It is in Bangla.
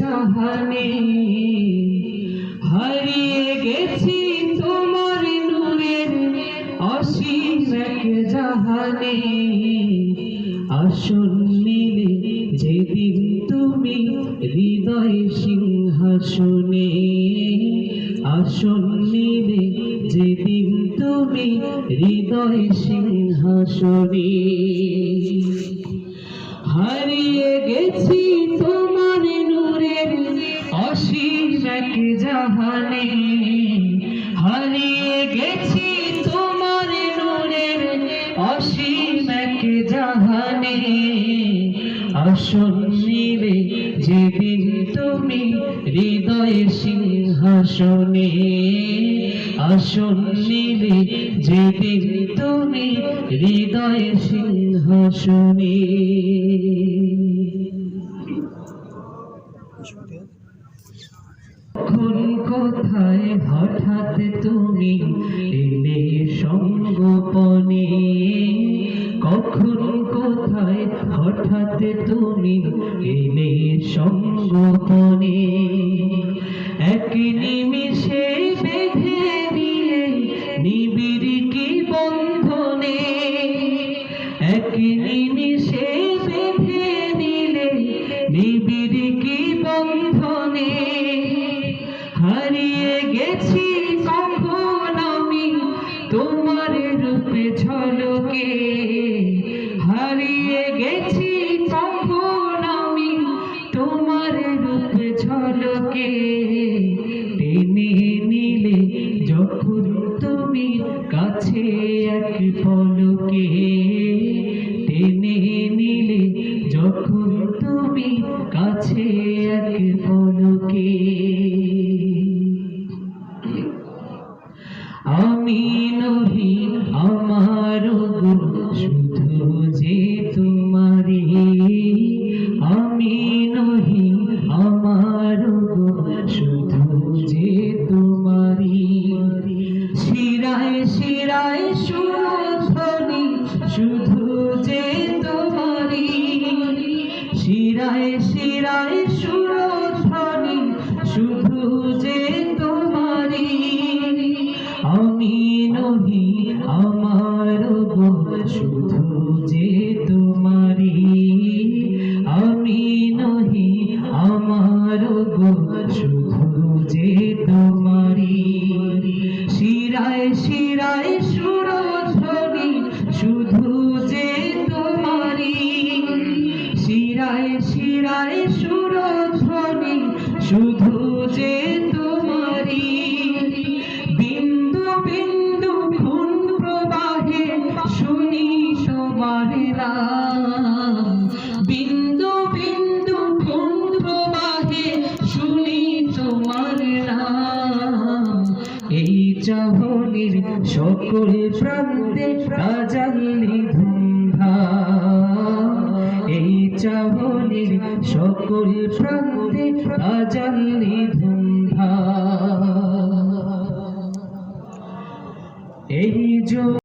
জাহানে, হারিয়ে গেছি তোমার নূরের অসীম এক জাহানে। আসন নিলে যেদিন তুমি হৃদয় সিংহাসনে, আসন নিলে যেদিন তুমি হৃদয় সিংহাসনে। হারিয়ে গেছি তোমার জাহানে, হারিয়ে গেছি তোমার নূরের অসীম এক জাহানে। আসন যেদিন তুমি হৃদয় সিংহাসনে আসন নিলে যেদিন তুমি হৃদয় সিংহাসনে। কখন কোথায় হঠাৎ তুমি এলে সঙ্গোপনে। কখন কোথায় হঠাৎ তুমি এলে সঙ্গোপনে। এক নিমিষে হারিয়ে গেছি কখন আমি? তোমার রূপে ঝলকে হারিয়ে গেছি কখন আমি? তোমার রূপে ঝলকে টেনে নিলে যখন তুমি কাছে এক পলকে টেনে নিলে যখন তুমি কাছে আমি নহি আমার শুধু যে তোমারি আমি নহি আমার শুধু যে তোমারি শিরায় শিরায় সুধ্বনি শুধু যে তোমারি শিরায় শিরায় সুধ্বনি আমি আমার শুধু যে তোমারি আমি আমার শুধু যে তোমারি শিরায় শিরায় সুরধ্বনি শুধু যে তোমারি শিরায় শিরায় নাম। এই চাহনির সকল প্রান্তে রাজালি ধুমধাম। এই চাহনির সকল প্রান্তে রাজালি ধুমধাম। এই জো